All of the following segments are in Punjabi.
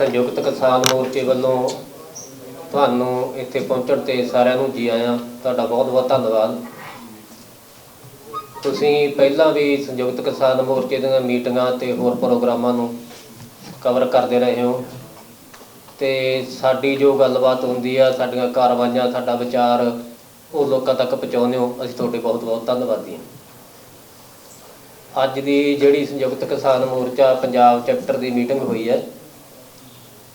ਸੰਯੁਕਤ ਕਿਸਾਨ ਮੋਰਚੇ ਵੱਲੋਂ ਤੁਹਾਨੂੰ ਇੱਥੇ ਪਹੁੰਚਣ ਤੇ ਸਾਰਿਆਂ ਨੂੰ ਜੀ ਆਇਆਂ। ਤੁਹਾਡਾ ਬਹੁਤ ਬਹੁਤ ਧੰਨਵਾਦ। ਤੁਸੀਂ ਪਹਿਲਾਂ ਵੀ ਸੰਯੁਕਤ ਕਿਸਾਨ ਮੋਰਚੇ ਦੀਆਂ ਮੀਟਿੰਗਾਂ ਤੇ ਹੋਰ ਪ੍ਰੋਗਰਾਮਾਂ ਨੂੰ ਕਵਰ ਕਰਦੇ ਰਹੇ ਹੋ। ਤੇ ਸਾਡੀ ਜੋ ਗੱਲਬਾਤ ਹੁੰਦੀ ਆ, ਸਾਡੀਆਂ ਕਾਰਵਾਈਆਂ, ਸਾਡਾ ਵਿਚਾਰ, ਉਹ ਲੋਕਾਂ ਤੱਕ ਪਹੁੰਚਾਉਂਦੇ ਹੋ। ਅਸੀਂ ਤੁਹਾਡੇ ਬਹੁਤ ਬਹੁਤ ਧੰਨਵਾਦੀ ਹਾਂ। ਅੱਜ ਦੀ ਜਿਹੜੀ ਸੰਯੁਕਤ ਕਿਸਾਨ ਮੋਰਚਾ ਪੰਜਾਬ ਚੈਪਟਰ ਦੀ ਮੀਟਿੰਗ ਹੋਈ ਹੈ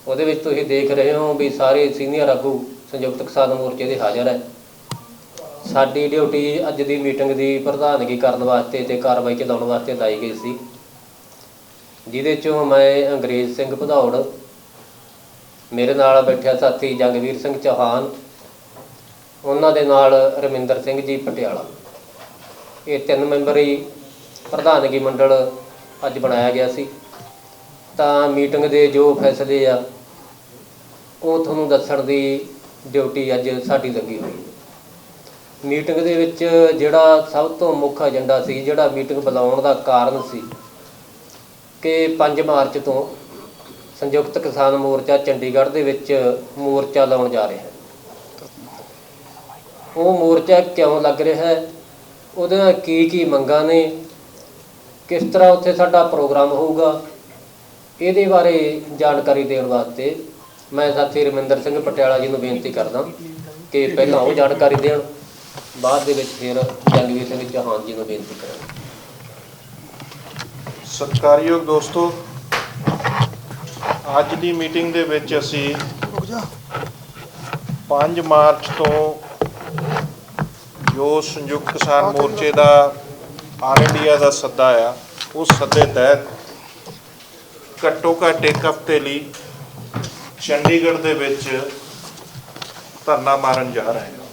ਉਹਦੇ ਵਿੱਚ ਤੁਸੀਂ ਦੇਖ ਰਹੇ ਹੋ ਵੀ ਸਾਰੇ ਸੀਨੀਅਰ ਆਗੂ ਸੰਯੁਕਤ ਕਿਸਾਨ ਮੋਰਚੇ ਦੇ ਹਾਜ਼ਰ ਹੈ। ਸਾਡੀ ਡਿਊਟੀ ਅੱਜ ਦੀ ਮੀਟਿੰਗ ਦੀ ਪ੍ਰਧਾਨਗੀ ਕਰਨ ਵਾਸਤੇ ਤੇ ਕਾਰਵਾਈ ਚਲਾਉਣ ਵਾਸਤੇ ਲਾਈ ਗਈ ਸੀ। ਜਿਹਦੇ ਚੋਂ ਮੈਂ ਅੰਗਰੇਜ਼ ਸਿੰਘ ਭਦੌੜ, ਮੇਰੇ ਨਾਲ ਬੈਠਿਆ ਸਾਥੀ ਜੰਗਵੀਰ ਸਿੰਘ ਚੌਹਾਨ, ਉਹਨਾਂ ਦੇ ਨਾਲ ਰਮਿੰਦਰ ਸਿੰਘ ਜੀ ਪਟਿਆਲਾ। ਇਹ ਤਿੰਨ ਮੈਂਬਰੀ ਪ੍ਰਧਾਨਗੀ ਮੰਡਲ ਅੱਜ ਬਣਾਇਆ ਗਿਆ ਸੀ। ਤਾਂ ਮੀਟਿੰਗ ਦੇ ਜੋ ਫੈਸਲੇ ਆ ਉਹ ਤੁਹਾਨੂੰ ਦੱਸਣ ਦੀ ਡਿਊਟੀ ਅੱਜ ਸਾਡੀ ਲੱਗੀ ਹੋਈ ਹੈ। ਮੀਟਿੰਗ ਦੇ ਵਿੱਚ ਜਿਹੜਾ ਸਭ ਤੋਂ ਮੁੱਖ ਏਜੰਡਾ ਸੀ, ਜਿਹੜਾ ਮੀਟਿੰਗ ਬੁਲਾਉਣ ਦਾ ਕਾਰਨ ਸੀ ਕਿ 5 ਮਾਰਚ ਤੋਂ ਸੰਯੁਕਤ ਕਿਸਾਨ ਮੋਰਚਾ ਚੰਡੀਗੜ੍ਹ ਦੇ ਵਿੱਚ ਮੋਰਚਾ ਲਾਉਣ ਜਾ ਰਿਹਾ ਹੈ। ਉਹ ਮੋਰਚਾ ਕਿਉਂ ਲੱਗ ਰਿਹਾ ਹੈ? ਨਾਲ ਕੀ ਕੀ ਮੰਗਾਂ ਨੇ? ਕਿਸ ਤਰ੍ਹਾਂ ਉੱਥੇ ਸਾਡਾ ਪ੍ਰੋਗਰਾਮ ਹੋਊਗਾ? ਇਹਦੇ ਬਾਰੇ ਜਾਣਕਾਰੀ ਦੇਣ ਵਾਸਤੇ ਮੈਂ ਸਾਥੀ ਰਮਿੰਦਰ ਸਿੰਘ ਪਟਿਆਲਾ ਜੀ ਨੂੰ ਬੇਨਤੀ ਕਰਦਾ ਕਿ ਪਹਿਲਾਂ ਉਹ ਜਾਣਕਾਰੀ ਦੇਣ, ਬਾਅਦ ਦੇ ਵਿੱਚ ਫਿਰ ਜੰਗਵੀਰ ਸਿੰਘ ਚੌਹਾਨ ਜੀ ਨੂੰ ਬੇਨਤੀ ਕਰਾਂਗਾ। ਸਤਿਕਾਰਯੋਗ ਦੋਸਤੋ, ਅੱਜ ਦੀ ਮੀਟਿੰਗ ਦੇ ਵਿੱਚ ਅਸੀਂ 5 ਮਾਰਚ ਤੋਂ ਜੋ ਸੰਯੁਕਤ ਕਿਸਾਨ ਮੋਰਚੇ ਦਾ ਆਲ ਇੰਡੀਆ ਦਾ ਸੱਦਾ ਆ, ਉਸ ਸੱਦੇ ਤਹਿਤ ਘੱਟੋ ਘੱਟ ਇੱਕ ਹਫ਼ਤੇ ਲਈ ਚੰਡੀਗੜ੍ਹ ਦੇ ਵਿੱਚ ਧਰਨਾ ਮਾਰਨ ਜਾ ਰਹੇ ਹਾਂ।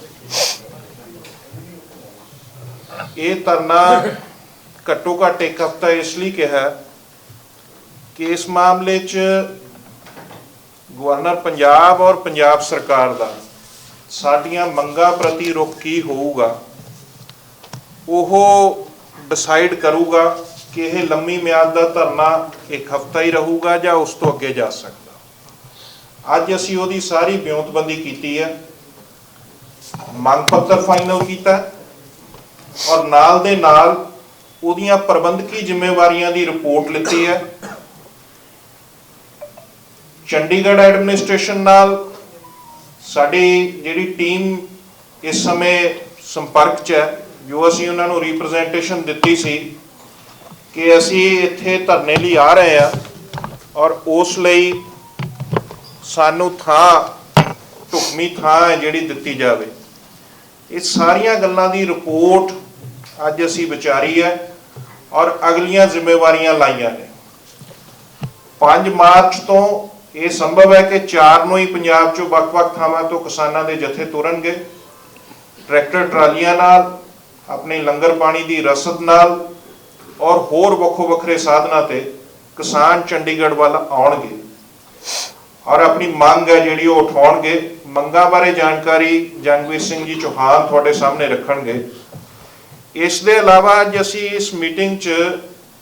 ਇਹ ਧਰਨਾ ਘੱਟੋ ਘੱਟ ਇੱਕ ਹਫ਼ਤਾ ਇਸ ਲਈ ਕਿਹਾ ਕਿ ਇਸ ਮਾਮਲੇ 'ਚ ਗਵਰਨਰ ਪੰਜਾਬ ਔਰ ਪੰਜਾਬ ਸਰਕਾਰ ਦਾ ਸਾਡੀਆਂ ਮੰਗਾਂ ਪ੍ਰਤੀ ਰੁਖ ਕੀ ਹੋਊਗਾ, ਉਹ ਡਿਸਾਈਡ ਕਰੂਗਾ ਕਿ ਇਹ ਲੰਮੀ ਮਿਆਦ ਦਾ ਧਰਨਾ ਇੱਕ ਹਫ਼ਤਾ ਹੀ ਰਹੂਗਾ ਜਾਂ ਉਸ ਤੋਂ ਅੱਗੇ ਜਾ ਸਕਦਾ। ਅੱਜ ਅਸੀਂ ਉਹਦੀ ਸਾਰੀ ਵਿਉਂਤਬੰਦੀ ਕੀਤੀ ਹੈ। ਮੰਗ ਪੱਤਰ ਫਾਈਨਲ ਕੀਤਾ ਔਰ ਨਾਲ ਦੇ ਨਾਲ ਉਹਦੀਆਂ ਪ੍ਰਬੰਧਕੀ ਜ਼ਿੰਮੇਵਾਰੀਆਂ ਦੀ ਰਿਪੋਰਟ ਲਿੱਤੀ ਹੈ। ਚੰਡੀਗੜ੍ਹ ਐਡਮਿਨਿਸਟ੍ਰੇਸ਼ਨ ਨਾਲ ਸਾਡੀ ਜਿਹੜੀ ਟੀਮ ਇਸ ਸਮੇਂ ਸੰਪਰਕ 'ਚ ਹੈ, ਜੋ ਅਸੀਂ ਉਹਨਾਂ ਨੂੰ ਰਿਪਰੈਜ਼ੈਂਟੇਸ਼ਨ ਦਿੱਤੀ ਸੀ ਕਿ ਅਸੀਂ ਇੱਥੇ ਧਰਨੇ ਲਈ ਆ ਰਹੇ ਹਾਂ ਔਰ ਉਸ ਲਈ ਸਾਨੂੰ ਥਾਂ, ਢੁਕਵੀਂ ਥਾਂ ਹੈ ਜਿਹੜੀ ਦਿੱਤੀ ਜਾਵੇ। ਇਹ ਸਾਰੀਆਂ ਗੱਲਾਂ ਦੀ ਰਿਪੋਰਟ ਅੱਜ ਅਸੀਂ ਵਿਚਾਰੀ ਹੈ ਔਰ ਅਗਲੀਆਂ ਜ਼ਿੰਮੇਵਾਰੀਆਂ ਲਾਈਆਂ ਨੇ। 5 ਮਾਰਚ ਤੋਂ ਇਹ ਸੰਭਵ ਹੈ ਕਿ 4 ਨੂੰ ਹੀ ਪੰਜਾਬ 'ਚੋਂ ਵੱਖ-ਵੱਖ ਥਾਵਾਂ ਤੋਂ ਕਿਸਾਨਾਂ ਦੇ ਜਥੇ ਤੁਰਨਗੇ। ਟਰੈਕਟਰ ਟਰਾਲੀਆਂ ਨਾਲ, ਆਪਣੇ ਲੰਗਰ ਪਾਣੀ ਦੀ ਰਸਦ ਨਾਲ ਔਰ ਹੋਰ ਵੱਖੋ ਵੱਖਰੇ ਸਾਧਨਾਂ ਤੇ ਕਿਸਾਨ ਚੰਡੀਗੜ੍ਹ ਵੱਲ ਆਉਣਗੇ। ਔਰ ਆਪਣੀ ਮੰਗ ਹੈ ਜਿਹੜੀ ਉਹ ਉਠਾਉਣਗੇ। ਮੰਗਾਂ ਬਾਰੇ ਜਾਣਕਾਰੀ ਜੰਗਵੀਰ ਸਿੰਘ ਜੀ ਚੌਹਾਨ ਤੁਹਾਡੇ ਸਾਹਮਣੇ ਰੱਖਣਗੇ। ਇਸ ਦੇ ਇਲਾਵਾ ਅੱਜ ਅਸੀਂ ਇਸ ਮੀਟਿੰਗ 'ਚ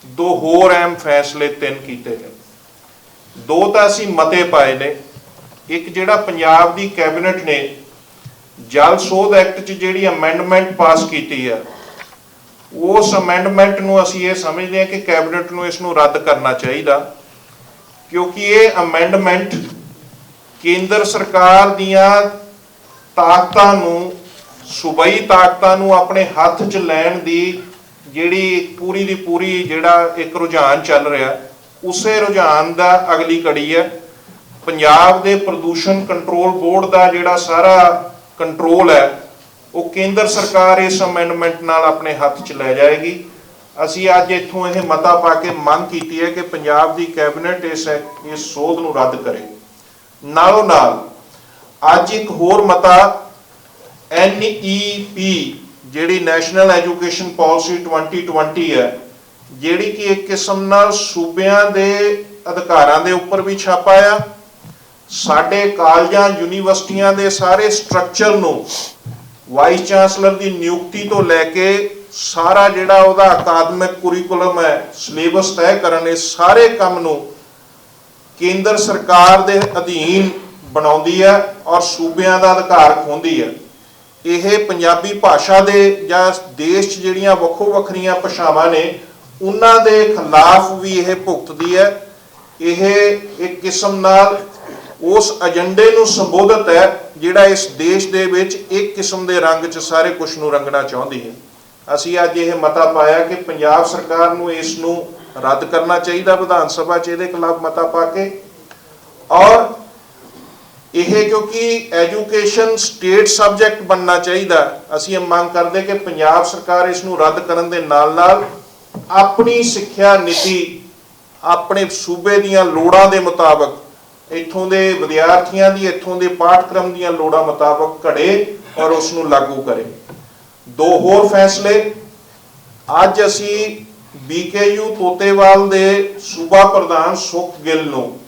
ਦੋ ਹੋਰ ਅਹਿਮ ਫੈਸਲੇ ਤਿੰਨ ਕੀਤੇ ਨੇ। ਦੋ ਤਾਂ ਅਸੀਂ ਮਤੇ ਪਾਏ ਨੇ। ਇੱਕ ਜਿਹੜਾ ਪੰਜਾਬ ਦੀ ਕੈਬਨਿਟ ਨੇ ਜਲ ਸੋਧ ਐਕਟ 'ਚ ਜਿਹੜੀ ਅਮੈਂਡਮੈਂਟ ਪਾਸ ਕੀਤੀ ਹੈ, ਉਸ ਅਮੈਂਡਮੈਂਟ ਨੂੰ ਅਸੀਂ ਇਹ ਸਮਝਦੇ ਹਾਂ ਕਿ ਕੈਬਨਿਟ ਨੂੰ ਇਸ ਨੂੰ ਰੱਦ ਕਰਨਾ ਚਾਹੀਦਾ। ਕਿਉਂਕਿ ਇਹ ਅਮੈਂਡਮੈਂਟ ਕੇਂਦਰ ਸਰਕਾਰ ਦੀਆਂ ਤਾਕਤਾਂ ਨੂੰ, ਸੂਬਾਈ ਤਾਕਤਾਂ ਨੂੰ ਆਪਣੇ ਹੱਥ 'ਚ ਲੈਣ ਦੀ ਜਿਹੜੀ ਪੂਰੀ ਦੀ ਪੂਰੀ ਜਿਹੜਾ ਇੱਕ ਰੁਝਾਨ ਚੱਲ ਰਿਹਾ, ਉਸੇ ਰੁਝਾਨ ਦਾ ਅਗਲੀ ਕੜੀ ਹੈ। ਪੰਜਾਬ ਦੇ ਪ੍ਰਦੂਸ਼ਣ ਕੰਟਰੋਲ ਬੋਰਡ ਦਾ ਜਿਹੜਾ ਸਾਰਾ ਕੰਟਰੋਲ ਹੈ, ਉਹ ਕੇਂਦਰ ਸਰਕਾਰ ਇਸ ਅਮੈਂਡਮੈਂਟ ਨਾਲ ਆਪਣੇ ਹੱਥ 'ਚ ਲੈ ਜਾਏਗੀ। ਅਸੀਂ ਅੱਜ ਇੱਥੋਂ ਇਹ ਮਤਾ ਪਾ ਕੇ ਮੰਗ ਕੀਤੀ ਹੈ ਕਿ ਪੰਜਾਬ ਦੀ ਕੈਬਨਿਟ ਇਸ ਇਸ ਸੋਧ ਨੂੰ ਰੱਦ ਕਰੇ। ਨਾਲੋਂ ਨਾਲ, ਅੱਜ ਇੱਕ ਹੋਰ ਮਤਾ NEP ਜਿਹੜੀ ਨੈਸ਼ਨਲ ਐਜੂਕੇਸ਼ਨ ਪਾਲਿਸੀ 2020 ਹੈ, ਜਿਹੜੀ ਕਿ ਇੱਕ ਕਿਸਮ ਨਾਲ ਸੂਬਿਆਂ ਦੇ ਅਧਿਕਾਰਾਂ ਦੇ ਉੱਪਰ ਵੀ ਛਾਪਾ ਆ। ਸਾਡੇ ਕਾਲਜਾਂ, ਯੂਨੀਵਰਸਿਟੀਆਂ ਦੇ ਸਾਰੇ ਸਟਰਕਚਰ ਨੂੰ ਵਾਈਸ ਚਾਂਸਲਰ ਦੀ ਨਿਯੁਕਤੀ ਤੋਂ ਲੈ ਕੇ ਸਾਰਾ ਜਿਹੜਾ ਉਹਦਾ ਅਕਾਦਮਿਕ ਕੁਰੀਕੁਲਮ ਹੈ ਸਿਲੇਬਸ ਤੈਅ ਕਰਨ ਇਹ ਸਾਰੇ ਕੰਮ ਨੂੰ ਕੇਂਦਰ ਸਰਕਾਰ ਦੇ ਅਧੀਨ ਬਣਾਉਂਦੀ ਹੈ ਔਰ ਸੂਬਿਆਂ ਦਾ ਅਧਿਕਾਰ ਖੋਹਦੀ ਹੈ। ਇਹ ਪੰਜਾਬੀ ਭਾਸ਼ਾ ਦੇ ਜਾਂ ਦੇਸ਼ ਜਿਹੜੀਆਂ ਵੱਖੋ ਵੱਖਰੀਆਂ ਭਾਸ਼ਾਵਾਂ ਨੇ, ਉਹਨਾਂ ਦੇ ਖਿਲਾਫ ਵੀ ਇਹ ਭੁਗਤਦੀ ਹੈ। ਇਹ ਇੱਕ ਕਿਸਮ ਨਾਲ ਉਸ ਏਜੰਡੇ ਨੂੰ ਸੰਬੋਧਿਤ ਹੈ, ਜਿਹੜਾ ਇਸ ਦੇਸ਼ ਦੇ ਵਿੱਚ ਇੱਕ ਕਿਸਮ ਦੇ ਰੰਗ 'ਚ ਸਾਰੇ ਕੁਝ ਨੂੰ ਰੰਗਣਾ ਚਾਹੁੰਦੀ ਹੈ। ਅਸੀਂ ਅੱਜ ਇਹ ਮਤਾ ਪਾਇਆ ਕਿ ਪੰਜਾਬ ਸਰਕਾਰ ਨੂੰ ਇਸ ਨੂੰ ਰੱਦ ਕਰਨਾ ਚਾਹੀਦਾ ਵਿਧਾਨ ਸਭਾ 'ਚ ਇਹਦੇ ਖਿਲਾਫ ਮਤਾ ਪਾ ਕੇ। ਔਰ ਇਹ ਕਿਉਂਕਿ ਐਜੂਕੇਸ਼ਨ ਸਟੇਟ ਸਬਜੈਕਟ ਬਣਨਾ ਚਾਹੀਦਾ। ਅਸੀਂ ਇਹ ਮੰਗ ਕਰਦੇ ਕਿ ਪੰਜਾਬ ਸਰਕਾਰ ਇਸ ਨੂੰ ਰੱਦ ਕਰਨ ਦੇ ਨਾਲ ਨਾਲ ਆਪਣੀ ਸਿੱਖਿਆ ਨੀਤੀ, ਆਪਣੇ ਸੂਬੇ ਦੀਆਂ ਲੋੜਾਂ ਦੇ ਮੁਤਾਬਕ, ਇੱਥੋਂ ਦੇ ਵਿਦਿਆਰਥੀਆਂ ਦੀ, ਇੱਥੋਂ ਦੇ ਪਾਠਕ੍ਰਮ ਦੀਆਂ ਲੋੜਾਂ ਮੁਤਾਬਕ ਘੜੇ ਔਰ ਉਸ ਨੂੰ ਲਾਗੂ ਕਰੇ। ਦੋ ਹੋਰ ਫੈਸਲੇ। ਅੱਜ ਅਸੀਂ ਬੀਕੇਯੂ ਤੋਤੇਵਾਲ ਦੇ ਸੂਬਾ ਪ੍ਰਧਾਨ ਸੁਖ ਗਿੱਲ ਨੂੰ,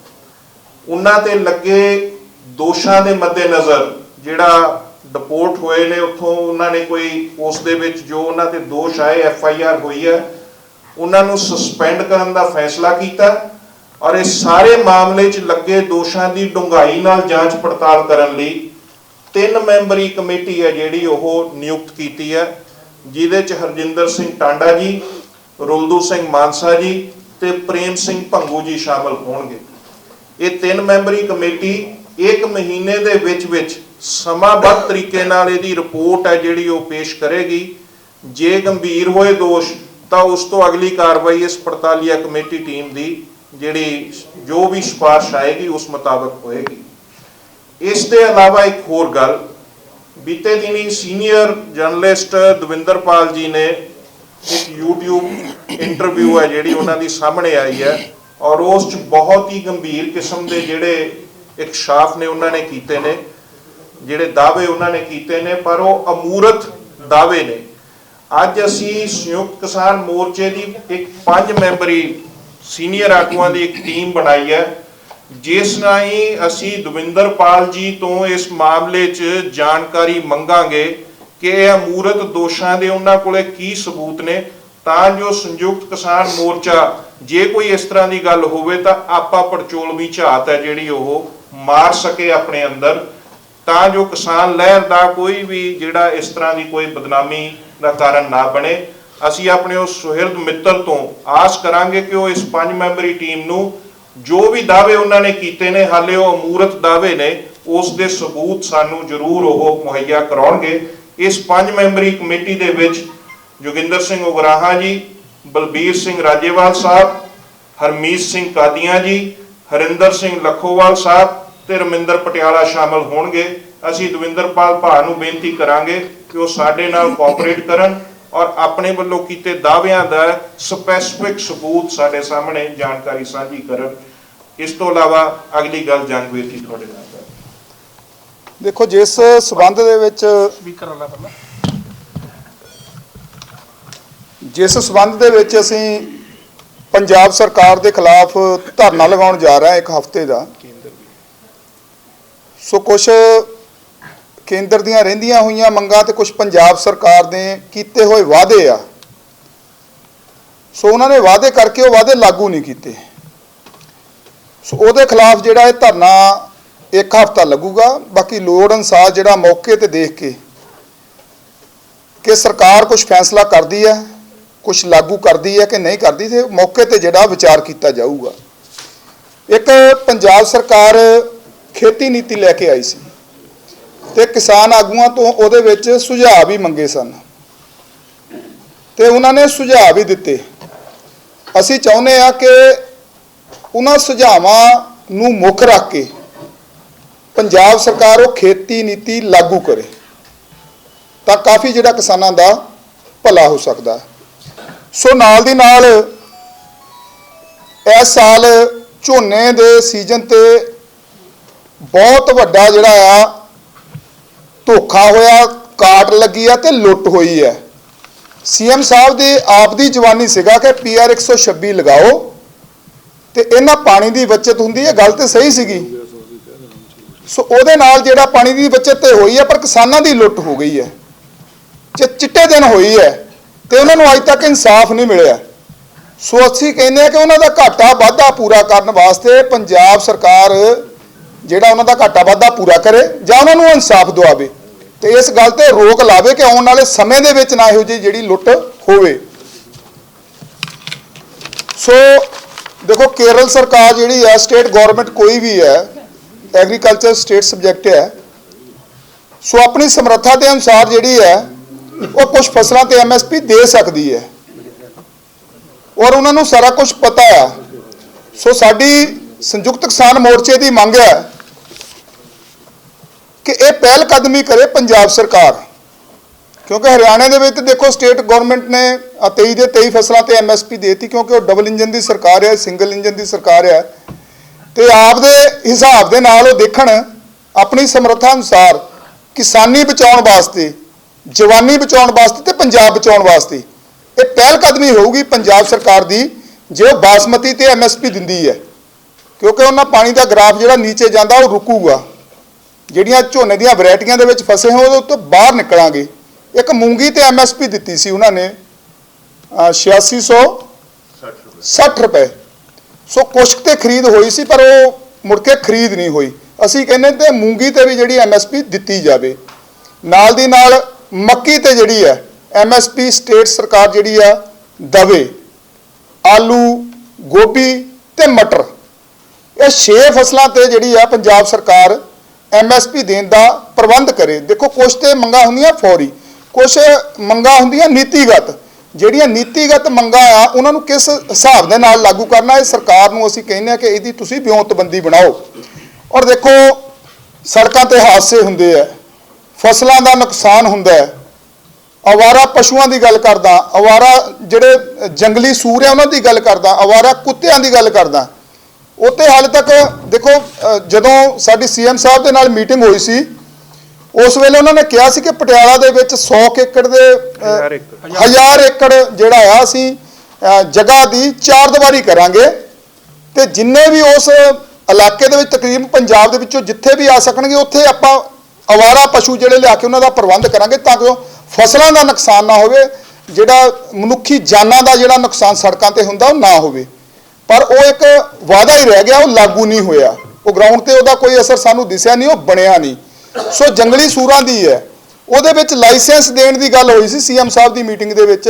ਉਹਨਾਂ ਤੇ ਲੱਗੇ ਦੋਸ਼ਾਂ ਦੇ ਮੱਦੇਨਜ਼ਰ ਜਿਹੜਾ ਡਿਪੋਰਟ ਹੋਏ ਨੇ, ਉੱਥੋਂ ਉਹਨਾਂ ਨੇ ਕੋਈ ਉਸ ਦੇ ਵਿੱਚ ਜੋ ਉਹਨਾਂ ਤੇ ਦੋਸ਼ ਆਏ, ਐਫ ਆਈ ਆਰ ਹੋਈ ਹੈ, ਉਹਨਾਂ ਨੂੰ ਸਸਪੈਂਡ ਕਰਨ ਦਾ ਫੈਸਲਾ ਕੀਤਾ ਔਰ ਇਸ ਸਾਰੇ ਮਾਮਲੇ 'ਚ ਲੱਗੇ ਦੋਸ਼ਾਂ ਦੀ ਡੂੰਘਾਈ ਨਾਲ ਜਾਂਚ ਪੜਤਾਲ ਕਰਨ ਲਈ ਤਿੰਨ ਮੈਂਬਰੀ ਕਮੇਟੀ ਹੈ ਜਿਹੜੀ ਉਹ ਨਿਯੁਕਤ ਕੀਤੀ ਹੈ, ਜਿਹਦੇ 'ਚ ਹਰਜਿੰਦਰ ਸਿੰਘ ਟਾਂਡਾ ਜੀ, ਰੁਲਦੂ ਸਿੰਘ ਮਾਨਸਾ ਜੀ ਤੇ ਪ੍ਰੇਮ ਸਿੰਘ ਭੰਗੂ ਜੀ ਸ਼ਾਮਲ ਹੋਣਗੇ। ਇਹ ਤਿੰਨ ਮੈਂਬਰੀ ਕਮੇਟੀ ਇੱਕ ਮਹੀਨੇ ਦੇ ਵਿੱਚ ਵਿੱਚ ਸਮਾਬੱਧ ਤਰੀਕੇ ਨਾਲ ਇਹਦੀ ਰਿਪੋਰਟ ਹੈ ਜਿਹੜੀ ਉਹ ਪੇਸ਼ ਕਰੇਗੀ। ਜੇ ਗੰਭੀਰ ਹੋਏ ਦੋਸ਼, ਤਾਂ ਉਸ ਤੋਂ ਅਗਲੀ ਕਾਰਵਾਈ ਇਸ ਪੜਤਾਲੀਆ ਕਮੇਟੀ ਟੀਮ ਦੀ ਜਿਹੜੀ ਜੋ ਵੀ ਸਿਫਾਰਿਸ਼ ਆਏਗੀ ਉਸ ਮੁਤਾਬਕ ਹੋਏਗੀ। ਇਸ ਦੇ ਇਲਾਵਾ ਇੱਕ ਹੋਰ ਗੱਲ, ਬੀਤੇ ਦਿਨੀ ਸੀਨੀਅਰ ਜਰਨਲਿਸਟ ਦਵਿੰਦਰਪਾਲ ਜੀ ਨੇ ਇੱਕ YouTube ਇੰਟਰਵਿਊ ਹੈ ਜਿਹੜੀ ਉਹਨਾਂ ਦੀ ਸਾਹਮਣੇ ਆਈ ਹੈ ਔਰ ਉਸ 'ਚ ਬਹੁਤ ਹੀ ਗੰਭੀਰ ਕਿਸਮ ਦੇ ਜਿਹੜੇ ਇਕਸ਼ਾਫ ਨੇ ਉਹਨਾਂ ਨੇ ਕੀਤੇ ਨੇ, ਜਿਹੜੇ ਦਾਅਵੇ ਉਹਨਾਂ ਨੇ ਕੀਤੇ ਨੇ, ਪਰ ਉਹ ਅਮੂਰਤ ਦਾਅਵੇ ਨੇ। ਅੱਜ ਅਸੀਂ ਸੰਯੁਕਤ ਕਿਸਾਨ ਮੋਰਚੇ ਦੀ ਇੱਕ ਪੰਜ ਮੈਂਬਰੀ ਸੀਨੀਅਰ ਆਗੂਆਂ ਦੀ ਇੱਕ ਟੀਮ ਬਣਾਈ ਹੈ। ਜਿਸ ਰਾਹੀਂ ਅਸੀਂ ਦਵਿੰਦਰਪਾਲ ਜੀ ਤੋਂ ਇਸ ਮਾਮਲੇ 'ਚ ਜਾਣਕਾਰੀ ਮੰਗਾਂਗੇ ਕਿ ਇਹ ਅਮੂਰਤ ਦੋਸ਼ਾਂ ਦੇ ਉਹਨਾਂ ਕੋਲੇ ਕੀ ਸਬੂਤ ਨੇ, ਤਾਂ ਜੋ ਸੰਯੁਕਤ ਕਿਸਾਨ ਮੋਰਚਾ ਜੇ ਕੋਈ ਇਸ ਤਰ੍ਹਾਂ ਦੀ ਗੱਲ ਹੋਵੇ ਤਾਂ ਆਪਾ ਪੜਚੋਲਵੀ ਝਾਤ ਹੈ ਜਿਹੜੀ ਉਹ ਮਾਰ ਸਕੇ ਆਪਣੇ ਅੰਦਰ, ਤਾਂ ਜੋ ਕਿਸਾਨ ਲਹਿਰ ਦਾ ਕੋਈ ਵੀ ਜਿਹੜਾ ਇਸ ਤਰ੍ਹਾਂ ਦੀ ਕੋਈ ਬਦਨਾਮੀ ਦਾ ਕਾਰਨ ਨਾ ਬਣੇ। ਅਸੀਂ ਆਪਣੇ ਉਸ ਸੁਹਿਰਦ ਮਿੱਤਰ ਤੋਂ ਆਸ ਕਰਾਂਗੇ ਕਿ ਉਹ ਇਸ ਪੰਜ ਮੈਂਬਰੀ ਟੀਮ ਨੂੰ ਜੋ ਵੀ ਦਾਅਵੇ ਉਹਨਾਂ ਨੇ ਕੀਤੇ ਨੇ, ਹਾਲੇ ਉਹ ਅਮੂਰਤ ਦਾਅਵੇ ਨੇ, ਉਸ ਦੇ ਸਬੂਤ ਸਾਨੂੰ ਜ਼ਰੂਰ ਉਹ ਮੁਹੱਈਆ ਕਰਾਉਣਗੇ। ਇਸ ਪੰਜ ਮੈਂਬਰੀ ਕਮੇਟੀ ਦੇ ਵਿੱਚ ਜੋਗਿੰਦਰ ਸਿੰਘ ਉਗਰਾਹਾ ਜੀ, ਬਲਬੀਰ ਸਿੰਘ ਰਾਜੇਵਾਲ ਸਾਹਿਬ, ਹਰਮੀਤ ਸਿੰਘ ਕਾਦੀਆਂ ਜੀ, ਹਰਿੰਦਰ ਸਿੰਘ ਲਖੋਵਾਲ ਸਾਹਿਬ ਤੇ ਰਮਿੰਦਰ ਪਟਿਆਲਾ ਸ਼ਾਮਲ ਹੋਣਗੇ। ਅਸੀਂ ਦਵਿੰਦਰਪਾਲ ਭਾ ਨੂੰ ਬੇਨਤੀ ਕਰਾਂਗੇ ਕਿ ਉਹ ਸਾਡੇ ਨਾਲ ਕੋਆਪਰੇਟ ਕਰਨ। ਔਰ ਆਪਣੇ ਵੱਲੋਂ ਕੀਤੇ ਦਾਅਵਿਆਂ ਦਾ ਸਪੈਸੀਫਿਕ ਸਬੂਤ ਸਾਡੇ ਸਾਹਮਣੇ ਜਾਣਕਾਰੀ ਸਾਂਝੀ ਕਰਨ ਇਸ ਤੋਂ ਇਲਾਵਾ ਅਗਲੀ ਗੱਲ ਜੰਗਵੀਰ ਜੀ ਤੁਹਾਡੇ ਨਾਲ। ਦੇਖੋ ਜਿਸ ਸਬੰਧ ਦੇ ਵਿੱਚ ਸਪੀਕਰ ਵਾਲਾ ਪਹਿਲਾਂ ਜਿਸ ਸਬੰਧ ਦੇ ਵਿੱਚ ਅਸੀਂ ਪੰਜਾਬ ਸਰਕਾਰ ਦੇ ਖਿਲਾਫ ਧਰਨਾ ਲਗਾਉਣ ਜਾ ਰਹੇ ਹਾਂ ਇੱਕ ਹਫ਼ਤੇ ਦਾ ਸੋ ਕੁਝ ਕੇਂਦਰ ਦੀਆਂ ਰਹਿੰਦੀਆਂ ਹੋਈਆਂ ਮੰਗਾਂ ਤੇ ਕੁਝ ਪੰਜਾਬ ਸਰਕਾਰ ਦੇ ਕੀਤੇ ਹੋਏ ਵਾਅਦੇ ਆ। ਸੋ ਉਹਨਾਂ ਨੇ ਵਾਅਦੇ ਕਰਕੇ ਉਹ ਵਾਅਦੇ ਲਾਗੂ ਨਹੀਂ ਕੀਤੇ। ਸੋ ਉਹਦੇ ਖਿਲਾਫ ਜਿਹੜਾ ਇਹ ਧਰਨਾ ਇੱਕ ਹਫ਼ਤਾ ਲੱਗੂਗਾ। ਬਾਕੀ ਲੋੜ ਅਨਸਾਰ ਜਿਹੜਾ ਮੌਕੇ ਤੇ ਦੇਖ ਕੇ ਕਿ ਸਰਕਾਰ ਕੁਝ ਫੈਸਲਾ ਕਰਦੀ ਹੈ ਕੁਝ ਲਾਗੂ ਕਰਦੀ ਹੈ ਕਿ ਨਹੀਂ ਕਰਦੀ ਤੇ ਮੌਕੇ ਤੇ ਜਿਹੜਾ ਵਿਚਾਰ ਕੀਤਾ ਜਾਊਗਾ। ਇੱਕ ਪੰਜਾਬ ਸਰਕਾਰ ਖੇਤੀ ਨੀਤੀ ਲੈ ਕੇ ਆਈ ਸੀ। ਤੇ ਕਿਸਾਨ ਆਗੂਆਂ ਤੋਂ ਉਹਦੇ ਵਿੱਚ ਸੁਝਾਅ ਵੀ ਮੰਗੇ ਸਨ। ਤੇ ਉਹਨਾਂ ਨੇ ਸੁਝਾਅ ਵੀ ਦਿੱਤੇ। ਅਸੀਂ ਚਾਹੁੰਦੇ ਆ ਕਿ ਉਹਨਾਂ ਸੁਝਾਵਾਂ ਨੂੰ ਮੁੱਖ ਰੱਖ ਕੇ ਪੰਜਾਬ ਸਰਕਾਰ ਉਹ ਖੇਤੀ ਨੀਤੀ ਲਾਗੂ ਕਰੇ। ਤਾਂ ਕਾਫੀ ਜਿਹੜਾ ਕਿਸਾਨਾਂ ਦਾ ਭਲਾ ਹੋ ਸਕਦਾ। ਸੋ ਨਾਲ ਦੀ ਨਾਲ ਇਸ ਸਾਲ ਝੋਨੇ ਦੇ ਸੀਜ਼ਨ ਤੇ ਬਹੁਤ ਵੱਡਾ ਜਿਹੜਾ ਆ ਧੋਖਾ ਹੋਇਆ, ਕਾਟ ਲੱਗੀ ਆ ਤੇ ਲੁੱਟ ਹੋਈ ਹੈ। ਸੀਐਮ ਸਾਹਿਬ ਦੀ ਆਪ ਦੀ ਜਵਾਨੀ ਸੀਗਾ ਕਿ ਪੀਆਰ 126 ਲਗਾਓ ਤੇ ਇਹਨਾਂ ਪਾਣੀ ਦੀ ਬਚਤ ਹੁੰਦੀ ਹੈ ਗੱਲ ਤੇ ਸਹੀ ਸੀਗੀ। ਸੋ ਉਹਦੇ ਨਾਲ ਜਿਹੜਾ ਪਾਣੀ ਦੀ ਬਚਤ ਤੇ ਹੋਈ ਹੈ, ਪਰ ਕਿਸਾਨਾਂ ਦੀ ਲੁੱਟ ਹੋ ਗਈ ਹੈ। ਜੇ ਚਿੱਟੇ ਦਿਨ ਹੋਈ ਹੈ, ਤੇ ਉਹਨਾਂ ਨੂੰ ਅੱਜ ਤੱਕ ਇਨਸਾਫ ਨਹੀਂ ਮਿਲਿਆ। ਸੋ ਅਸੀਂ ਕਹਿੰਦੇ ਆ ਕਿ ਉਹਨਾਂ ਦਾ ਘਾਟਾ ਵਾਧਾ ਪੂਰਾ ਕਰਨ ਵਾਸਤੇ ਪੰਜਾਬ ਸਰਕਾਰ ਜਿਹੜਾ ਉਹਨਾਂ ਦਾ ਘਾਟਾ ਵਾਧਾ ਪੂਰਾ ਕਰੇ ਜਾਂ ਉਹਨਾਂ ਨੂੰ ਇਨਸਾਫ ਦਿਵਾਵੇ ਤੇ ਇਸ ਗੱਲ ਤੇ ਰੋਕ ਲਾਵੇ ਕਿ ਆਉਣ ਵਾਲੇ ਸਮੇਂ ਦੇ ਵਿੱਚ ਨਾ ਇਹੋ ਜਿਹੀ ਜਿਹੜੀ ਲੁੱਟ ਹੋਵੇ। ਸੋ ਦੇਖੋ, ਕੇਰਲ ਸਰਕਾਰ ਜਿਹੜੀ ਹੈ ਸਟੇਟ ਗਵਰਨਮੈਂਟ ਕੋਈ ਵੀ ਹੈ ਐਗਰੀਕਲਚਰ ਸਟੇਟ ਸਬਜੈਕਟ ਹੈ, ਸੋ ਆਪਣੀ ਸਮਰੱਥਾ ਦੇ ਅਨੁਸਾਰ ਜਿਹੜੀ ਹੈ, ਉਹ ਕੁਝ ਫਸਲਾਂ ਤੇ ਐਮਐਸਪੀ ਦੇ ਸਕਦੀ ਹੈ। ਔਰ ਉਹਨਾਂ ਨੂੰ ਸਾਰਾ ਕੁਝ ਪਤਾ ਹੈ। ਸੋ ਸਾਡੀ ਸੰਯੁਕਤ ਕਿਸਾਨ ਮੋਰਚੇ ਦੀ ਮੰਗ ਹੈ ਕਿ ਇਹ ਪਹਿਲ ਕਦਮੀ ਕਰੇ ਪੰਜਾਬ ਸਰਕਾਰ। ਕਿਉਂਕਿ ਹਰਿਆਣਾ ਦੇ ਵਿੱਚ ਦੇਖੋ ਸਟੇਟ ਗਵਰਨਮੈਂਟ ਨੇ ਆਹ 23 ਦੇ 23 ਫਸਲਾਂ ਤੇ ਐਮਐਸਪੀ ਦੇਤੀ ਕਿਉਂਕਿ ਉਹ ਡਬਲ ਇੰਜਨ ਦੀ ਸਰਕਾਰ ਹੈ ਸਿੰਗਲ ਇੰਜਨ ਦੀ ਸਰਕਾਰ ਹੈ। ਤੇ ਆਪਦੇ ਹਿਸਾਬ ਦੇ ਨਾਲ ਉਹ ਦੇਖਣ ਆਪਣੀ ਸਮਰੱਥਾ ਅਨੁਸਾਰ ਕਿਸਾਨੀ ਬਚਾਉਣ ਵਾਸਤੇ, ਜਵਾਨੀ ਬਚਾਉਣ ਵਾਸਤੇ ਤੇ ਪੰਜਾਬ ਬਚਾਉਣ ਵਾਸਤੇ ਇਹ ਪਹਿਲ ਕਦਮੀ ਹੋਊਗੀ ਪੰਜਾਬ ਸਰਕਾਰ ਦੀ, ਜੇ ਉਹ ਬਾਸਮਤੀ ਤੇ ਐਮਐਸਪੀ ਦਿੰਦੀ ਹੈ। ਕਿਉਂਕਿ ਉਹਨਾਂ ਪਾਣੀ ਦਾ ਗ੍ਰਾਫ ਜਿਹੜਾ ਨੀਚੇ ਜਾਂਦਾ, ਉਹ ਰੁਕੂਗਾ। ਜਿਹੜੀਆਂ ਝੋਨੇ ਦੀਆਂ ਵੈਰਾਈਟੀਆਂ ਦੇ ਵਿੱਚ ਫਸੇ ਹੋਏ ਉਹਦੇ ਉੱਤੇ ਬਾਹਰ ਨਿਕਲਾਂਗੇ। ਇੱਕ ਮੂੰਗੀ ਤੇ ਐਮਐਸਪੀ ਦਿੱਤੀ ਸੀ ਉਹਨਾਂ ਨੇ, ਅਹ 8600 60 ਰੁਪਏ। ਸੋ ਕੁਸ਼ਕ ਤੇ ਖਰੀਦ ਹੋਈ ਸੀ, ਪਰ ਉਹ ਮੁੜ ਕੇ ਖਰੀਦ ਨਹੀਂ ਹੋਈ। ਅਸੀਂ ਕਹਿੰਦੇ ਤੇ ਮੂੰਗੀ ਤੇ ਵੀ ਜਿਹੜੀ ਐਮਐਸਪੀ ਦਿੱਤੀ ਜਾਵੇ। ਨਾਲ ਦੀ ਨਾਲ ਮੱਕੀ ਤੇ ਜਿਹੜੀ ਹੈ ਐਮਐਸਪੀ ਸਟੇਟ ਸਰਕਾਰ ਜਿਹੜੀ ਆ ਦਵੇ, ਆਲੂ, ਗੋਭੀ ਤੇ ਮਟਰ। ਇਹ ਛੇ ਫਸਲਾਂ ਤੇ ਜਿਹੜੀ ਆ ਪੰਜਾਬ ਸਰਕਾਰ ਐਮਐਸਪੀ ਦੇਣ ਦਾ ਪ੍ਰਬੰਧ ਕਰੇ। ਦੇਖੋ ਕੁਝ ਤੇ ਮੰਗਾ ਹੁੰਦੀਆਂ ਫੌਰੀ ਕੁਝ ਮੰਗਾ ਹੁੰਦੀਆਂ ਨੀਤੀਗਤ। ਜਿਹੜੀਆਂ ਨੀਤੀਗਤ ਮੰਗਾ ਆ, ਉਹਨਾਂ ਨੂੰ ਕਿਸ ਹਿਸਾਬ ਦੇ ਨਾਲ ਲਾਗੂ ਕਰਨਾ? ਇਹ ਸਰਕਾਰ ਨੂੰ ਅਸੀਂ ਕਹਿੰਦੇ ਆ ਕਿ ਇਹਦੀ ਤੁਸੀਂ ਵਿਉਂਤਬੰਦੀ ਬਣਾਓ। ਔਰ ਦੇਖੋ, ਸੜਕਾਂ ਤੇ ਹਾਦਸੇ ਹੁੰਦੇ ਆ, ਫਸਲਾਂ ਦਾ ਨੁਕਸਾਨ ਹੁੰਦਾ ਹੈ। ਅਵਾਰਾ ਪਸ਼ੂਆਂ ਦੀ ਗੱਲ ਕਰਦਾ, ਅਵਾਰਾ ਜਿਹੜੇ ਜੰਗਲੀ ਸੂਰ ਆ, ਉਹਨਾਂ ਦੀ ਗੱਲ ਕਰਦਾ, ਅਵਾਰਾ ਕੁੱਤਿਆਂ ਦੀ ਗੱਲ ਕਰਦਾ। ਉੱਤੇ ਹਾਲੇ ਤੱਕ ਦੇਖੋ ਜਦੋਂ ਸਾਡੀ ਸੀਐਮ ਸਾਹਿਬ ਦੇ ਨਾਲ ਮੀਟਿੰਗ ਹੋਈ ਸੀ ਉਸ ਵੇਲੇ ਉਹਨਾਂ ਨੇ ਕਿਹਾ ਸੀ ਕਿ ਪਟਿਆਲਾ ਦੇ ਵਿੱਚ 100 ਏਕੜ ਦੇ ਹਜ਼ਾਰ ਏਕੜ। 1000 ਏਕੜ ਜਿਹੜਾ ਆ ਅਸੀਂ ਜਗ੍ਹਾ ਦੀ ਚਾਰ ਦੀਵਾਰੀ ਕਰਾਂਗੇ ਤੇ ਜਿੰਨੇ ਵੀ ਉਸ ਇਲਾਕੇ ਦੇ ਵਿੱਚ ਤਕਰੀਬਨ ਪੰਜਾਬ ਦੇ ਵਿੱਚੋਂ ਜਿੱਥੇ ਵੀ ਆ ਸਕਣਗੇ ਉੱਥੇ ਆਪਾਂ ਅਵਾਰਾ ਪਸ਼ੂ ਜਿਹੜੇ ਲਿਆ ਕੇ ਉਹਨਾਂ ਦਾ ਪ੍ਰਬੰਧ ਕਰਾਂਗੇ ਤਾਂ ਕਿ ਫਸਲਾਂ ਦਾ ਨੁਕਸਾਨ ਨਾ ਹੋਵੇ ਜਿਹੜਾ ਮਨੁੱਖੀ ਜਾਨਾਂ ਦਾ ਜਿਹੜਾ ਨੁਕਸਾਨ ਸੜਕਾਂ ਤੇ ਹੁੰਦਾ ਉਹ ਨਾ ਹੋਵੇ ਪਰ ਉਹ ਇੱਕ ਵਾਅਦਾ ਹੀ ਰਹਿ ਗਿਆ, ਉਹ ਲਾਗੂ ਨਹੀਂ ਹੋਇਆ। ਉਹ ਗਰਾਊਂਡ ਤੇ ਉਹਦਾ ਕੋਈ ਅਸਰ ਸਾਨੂੰ ਦਿਸਿਆ ਨਹੀਂ, ਉਹ ਬਣਿਆ ਨਹੀਂ। ਸੋ ਜੰਗਲੀ ਸੂਰਾਂ ਦੀ ਹੈ। ਉਹਦੇ ਵਿੱਚ ਲਾਇਸੈਂਸ ਦੇਣ ਦੀ ਗੱਲ ਹੋਈ ਸੀ ਸੀਐਮ ਸਾਹਿਬ ਦੀ ਮੀਟਿੰਗ ਦੇ ਵਿੱਚ